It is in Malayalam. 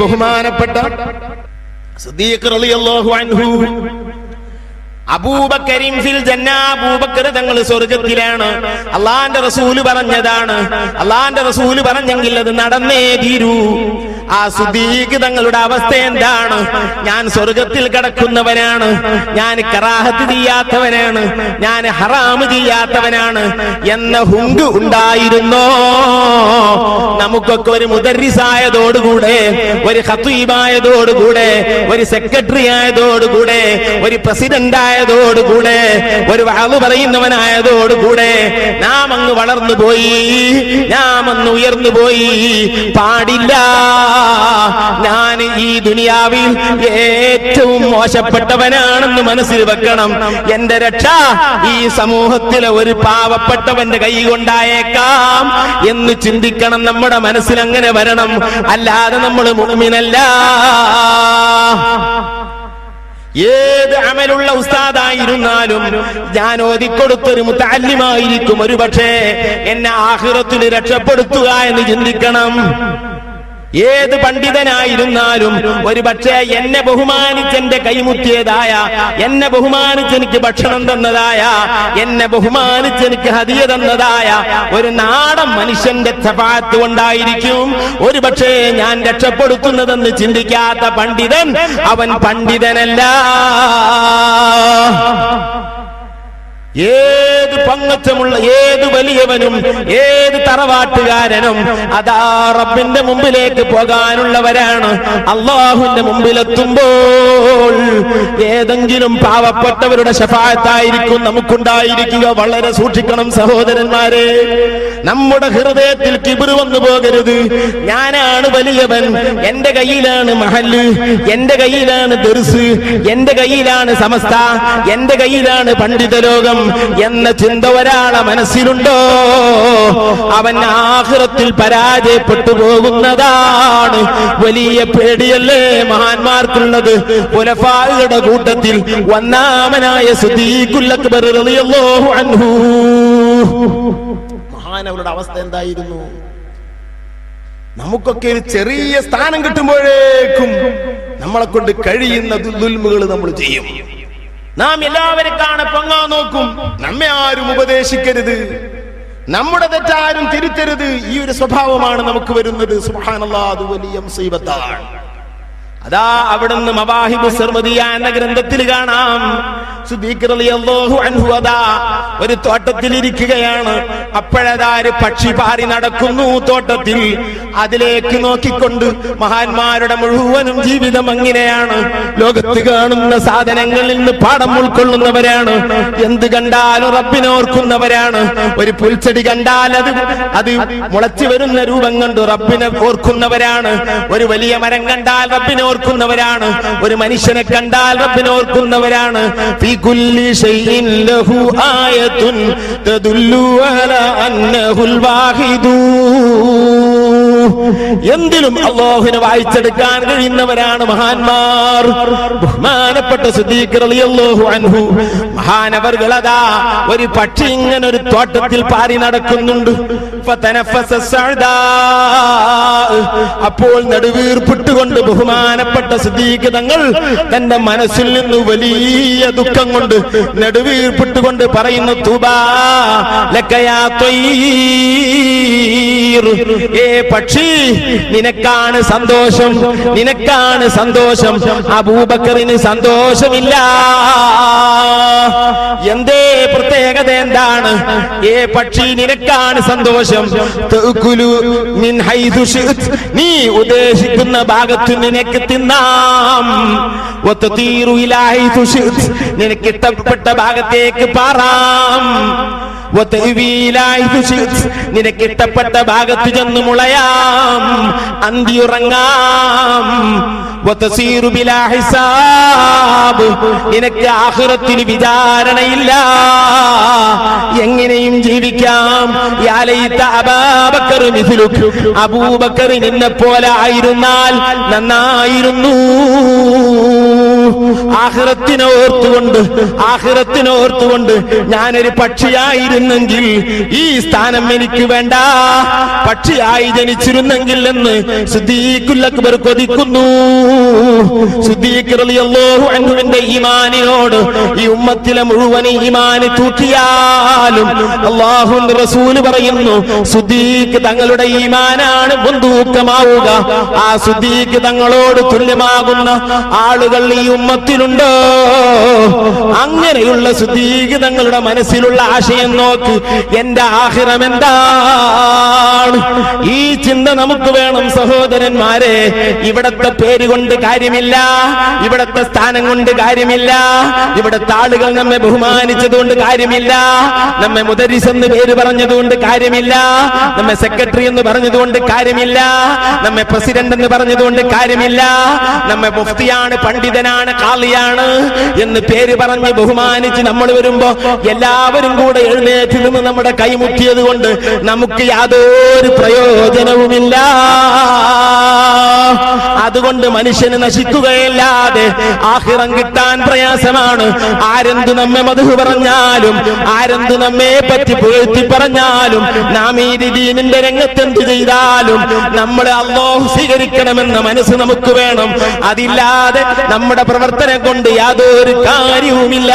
ബഹുമാനപ്പെട്ട തങ്ങൾ സ്വർഗത്തിലാണ്. അള്ളാന്റെ റസൂൽ പറഞ്ഞതാണ്. അള്ളാന്റെ റസൂൽ പറഞ്ഞെങ്കിൽ അത് നടന്നേ തീരൂ. ആ സുദീഖ് തങ്ങളുടെ അവസ്ഥ എന്താണ്? ഞാൻ സ്വർഗത്തിൽ കിടക്കുന്നവനാണ്. ഞാൻ കറാഹത്ത് ചെയ്യാത്തവനാണ്. ഞാൻ ഹറാമ് ചെയ്യാത്തവനാണ്. എന്ന ഹുങ്ക് ഉണ്ടായിരുന്നോ? നമുക്കൊക്കെ ഒരു മുദരിസായതോടുകൂടെ ഒരു ഹത്തീബായതോടുകൂടെ ഒരു സെക്രട്ടറി ആയതോടുകൂടെ ഒരു പ്രസിഡന്റ് ആയതോടുകൂടെ ഒരു വളവ് പറയുന്നവനായതോടുകൂടെ നാം അങ്ങ് വളർന്നു പോയി നാം അങ്ങ് ഉയർന്നു പോയി പാടില്ല. ഞാൻ ഈ ദുനിയാവിൽ ഏറ്റവും മോശപ്പെട്ടവനാണെന്ന് മനസ്സിൽ വെക്കണം. എന്റെ രക്ഷ ഈ സമൂഹത്തിലെ ഒരു പാവപ്പെട്ടവന്റെ കൈ കൊണ്ടായേക്കാം എന്ന് ചിന്തിക്കണം നമ്മുടെ മനസ്സിൽ അങ്ങനെ വരണം. അല്ലാതെ നമ്മൾ മുഴുമിനല്ല. ഏത് അമലുള്ള ഉസ്താദായിരുന്നാലും ഞാൻ ഓതിക്കൊടുത്തൊരു മുത്താല്യമായിരിക്കും ഒരു പക്ഷേ എന്നെ ആഹ്റത്തിന് രക്ഷപ്പെടുത്തുക എന്ന് ചിന്തിക്കണം. ഏത് പണ്ഡിതനായിരുന്നാലും ഒരു പക്ഷേ എന്നെ ബഹുമാനിച്ച് എന്റെ കൈമുറ്റിയതായ എന്നെ ബഹുമാനിച്ച് എനിക്ക് ഭക്ഷണം തന്നതായ എന്നെ ബഹുമാനിച്ച് എനിക്ക് ഹതിയ തന്നതായ ഒരു നാടൻ മനുഷ്യന്റെ ചപാത്ത് കൊണ്ടായിരിക്കും ഒരു പക്ഷേ ഞാൻ രക്ഷപ്പെടുത്തുന്നതെന്ന് ചിന്തിക്കാത്ത പണ്ഡിതൻ അവൻ പണ്ഡിതനല്ല. ഏത് പങ്കച്ചമുള്ള ഏത് വലിയവനും ഏത് തറവാട്ടുകാരനും അതാ റബ്ബിന്റെ മുമ്പിലേക്ക് പോകാനുള്ളവരാണ്. അള്ളാഹുവിന്റെ മുമ്പിലെത്തുമ്പോൾ ഏതെങ്കിലും പാവപ്പെട്ടവരുടെ ശഫായത്തായിരിക്കും നമുക്കുണ്ടായിരിക്കുക. വളരെ സൂക്ഷിക്കണം സഹോദരന്മാരെ. നമ്മുടെ ഹൃദയത്തിൽ കിബിർ വന്നു പോകരുത്. ഞാനാണ് വലിയവൻ. എന്റെ കയ്യിലാണ് മഹൽ എന്റെ കയ്യിലാണ് ദർസ്. എന്റെ കയ്യിലാണ് സമസ്ത. എന്റെ കയ്യിലാണ് പണ്ഡിതലോകം എന്ന ചിന്ത ഒരാളെ മനസ്സിലുണ്ടോ? അവൻ ആഹ്റത്തിൽ പരാജയപ്പെട്ടു പോകുന്നതാണ്. വലിയ പേടിയല്ലേ മഹാന്മാർക്കുള്ളത്? പുലഫാകളുടെ കൂട്ടത്തിൽ ഒന്നാമനായ സുദീഖുല്ലക്ബർ റളിയല്ലാഹു അൻഹു. മഹാനവരുടെ അവസ്ഥ എന്തായിരുന്നു? നമുക്കൊക്കെ ഒരു ചെറിയ സ്ഥാനം കിട്ടുമ്പോഴേക്കും നമ്മളെ കൊണ്ട് കഴിയുന്ന ദുൽമുകൾ നമ്മൾ ചെയ്യും. നാം എല്ലാവരും കാണെ പൊങ്ങാൻ നോക്കും. നമ്മെ ആരും ഉപദേശിക്കരുത്. നമ്മുടെ തെറ്റാരും തിരുത്തരുത്. ഈ ഒരു സ്വഭാവമാണ് നമുക്ക് വരുന്നത്. സുബ്ഹാനല്ലാഹ് അത് വലിയ അതാ അവിടുന്ന് മവാഹിബ് സർമദിയ എന്ന ഗ്രന്ഥത്തിൽ കാണാം. ഒരു തോട്ടത്തിൽ ഇരിക്കുകയാണ് അപ്പോഴതാ ഒരു പക്ഷി പാറി നടക്കുന്നു തോട്ടത്തിൽ. അതിലേക്ക് നോക്കിക്കൊണ്ട് മഹാന്മാരുടെ മുഴുവനും ജീവിതം അങ്ങനെയാണ്. ലോകത്ത് കാണുന്ന സാധനങ്ങളിൽ നിന്ന് പാഠം ഉൾക്കൊള്ളുന്നവരാണ്. എന്ത് കണ്ടാലും റബ്ബിനെ ഓർക്കുന്നവരാണ്. ഒരു പുൽച്ചെടി കണ്ടാൽ അത് അത് മുളച്ചു വരുന്ന രൂപം കണ്ടു റബ്ബിനെ ഓർക്കുന്നവരാണ്. ഒരു വലിയ മരം കണ്ടാൽ റബ്ബിനെ ഓർക്കുന്നവരാണ്. ഒരു മനുഷ്യനെ കണ്ടാൽ റബ്ബിനെ ഓർക്കുന്നവരാണ്. ഫീ لكل شيء له آية تدل على أنه الواحد. എന്തിലും അള്ളാഹുവിനെ വായിച്ചെടുക്കാൻ കഴിയുന്നവരാണ് മഹാന്മാർ ബഹുമാനപ്പെട്ട റളിയല്ലാഹു അൻഹു മഹാനവർകൾ അതാ ഒരു പക്ഷി ഇങ്ങനെ ഒരു തോട്ടത്തിൽ പാറി നടക്കുന്നുണ്ട്. അപ്പോൾ നെടുവീർപ്പിട്ടുകൊണ്ട് ബഹുമാനപ്പെട്ട സിദ്ദീഖ് തങ്ങൾ തന്റെ മനസ്സിൽ നിന്ന് വലിയ ദുഃഖം കൊണ്ട് നെടുവീർപ്പിട്ടുകൊണ്ട് പറയുന്നു തുബാ. ഏ പക്ഷി നിനക്കാണ് സന്തോഷം നിനക്കാണ് സന്തോഷം. അബൂബക്കറിന് സന്തോഷമില്ല. എന്തേ പ്രത്യേകത എന്താണ്? ഏ പക്ഷി നിനക്കാണ് സന്തോഷം. നീ ഉദ്ദേശിക്കുന്ന ഭാഗത്ത് നിനക്ക് തിന്നാം. നിനക്ക് ഇഷ്ടപ്പെട്ട ഭാഗത്തേക്ക് പാറാം. നിനക്ക് ഇഷ്ടപ്പെട്ട ഭാഗത്ത് ചെന്ന് മുളയാം. അന്തിയുറങ്ങാം. നിനക്ക് ആഹുറത്തിന് വിചാരണയില്ല. എങ്ങനെയും ജീവിക്കാം. അബൂബക്കർ നിന്നെ പോലെ ആയിരുന്നാൽ നന്നായിരുന്നു. ആഹ്റത്തിനെ ഓർത്തുകൊണ്ട് ആഹ്റത്തിനെ ഓർത്തുകൊണ്ട് ഞാനൊരു പക്ഷിയായിരുന്നെങ്കിൽ ഈ സ്ഥാനം എനിക്ക് വേണ്ട. പക്ഷിയായി ജനിച്ചിരുന്നെങ്കിൽ എന്ന് സിദ്ദീഖുൽ അക്ബർ കൊതിക്കുന്നു. സിദ്ദീഖ് റളിയല്ലാഹു അൻഹുവിന്റെ ഈമാനിനോട് ഈ ഉമ്മത്തിലെ മുഴുവൻ ഈമാനി തൂക്കിയാലും അള്ളാഹു റസൂൽ പറയുന്നു സുദ്ദീഖ് തങ്ങളുടെ ഈമാനാണ് ബന്ധൂക്കമാവുക. ആ സുദ്ദീഖ് തങ്ങളോട് തുല്യമാകുന്ന ആളുകൾ ഈ ഉമ്മത്തിലുണ്ടോ. അങ്ങനെയുള്ള സുദ്ദീഖ് തങ്ങളുടെ മനസ്സിലുള്ള ആശയം നോക്ക്. എന്റെ ആഹിറം എന്താണ്? ഈ ചിന്ത നമുക്ക് വേണം സഹോദരന്മാരെ. ഇവിടത്തെ പേര് കൊണ്ട് കാര്യമില്ല. ഇവിടത്തെ സ്ഥാനം കൊണ്ട് കാര്യമില്ല. ഇവിടത്തെ ആളുകൾ നമ്മെ ബഹുമാനിച്ചതുകൊണ്ട് കാര്യമില്ല. നമ്മെ മുദരിസ് എന്ന് പേര് പറഞ്ഞതുകൊണ്ട് കാര്യമില്ല. നമ്മെ സെക്രട്ടറി എന്ന് പറഞ്ഞതുകൊണ്ട് കാര്യമില്ല. നമ്മെ പ്രസിഡന്റ് എന്ന് പറഞ്ഞതുകൊണ്ട് കാര്യമില്ല. നമ്മെ മുഫ്തിയാണ് പണ്ഡിതനാണ് കാളിയാണ് എന്ന് പേര് പറഞ്ഞ് ബഹുമാനിച്ച് നമ്മൾ വരുമ്പോ എല്ലാവരും കൂടെ എഴുന്നേറ്റ് നിന്ന് നമ്മുടെ കൈമുട്ടിയത് കൊണ്ട് നമുക്ക് യാതൊരു പ്രയോജനവുമില്ല. അതുകൊണ്ട് മനുഷ്യന് നശിക്കുകയല്ലാതെ ആഹിറം കിട്ടാൻ പ്രയാസമാണ്. ആരെന്ത് നമ്മെ മധു പറഞ്ഞാലും ആരെന്ത് നമ്മെ പറ്റി പുകഴ്ത്തി പറഞ്ഞാലും നാം ഈ ദീനിന്റെ രംഗത്ത് എന്ത് ചെയ്താലും നമ്മളെ അള്ളാഹു സ്വീകരിക്കണമെന്ന മനസ്സ് നമുക്ക് വേണം. അതില്ലാതെ നമ്മുടെ പ്രവർത്തനം കൊണ്ട് യാതൊരു കാര്യവുമില്ല.